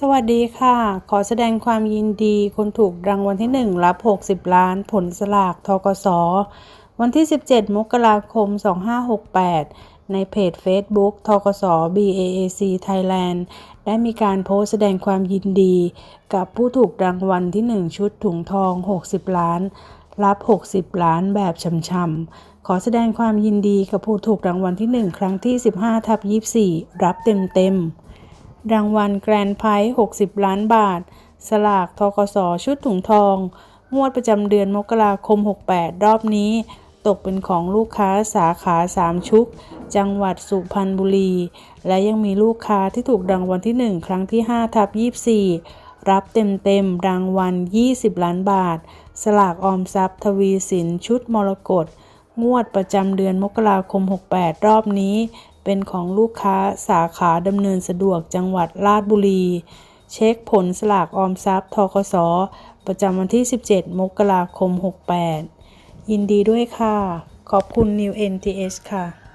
สวัสดีค่ะ ขอแสดงความยินดีคนถูกรางวัลที่ 1 รับ 60 ล้าน ผลสลากทกส วันที่ 17 มกราคม 2568 ในเพจ Facebook ทกส BAAC Thailand ได้มีการโพสต์แสดงความยินดี กับผู้ถูกรางวัลที่ 1 ชุดถุงทอง 60 ล้าน รับ 60 ล้านแบบช่ำๆขอแสดงความยินดีกับผู้ถูกรางวัลที่ 1 ครั้งที่ 15ทับ24 รับเต็มๆ รางวัลแกรนด์ไพรส์60 ล้านบาท สลากทกสชุดถุงทอง งวดประจำเดือนมกราคม 68 รอบนี้ ตกเป็นของลูกค้าสาขาสามชุก จังหวัดสุพรรณบุรี และยังมีลูกค้าที่ถูกรางวัลที่ 1 ครั้งที่ 5 ทับ 24 รับเต็มๆรางวัล 20 ล้านบาท สลากออมทรัพย์ทวีสินชุดมรกต งวดประจำเดือนมกราคม 68 รอบนี้ เป็นของลูกค้าสาขาดำเนินสะดวกจังหวัดราชบุรี เช็คผลสลากออมทรัพย์ทกส ประจำวันที่ 17 มกราคม 68 ยินดีด้วยค่ะ ขอบคุณ New NTS ค่ะ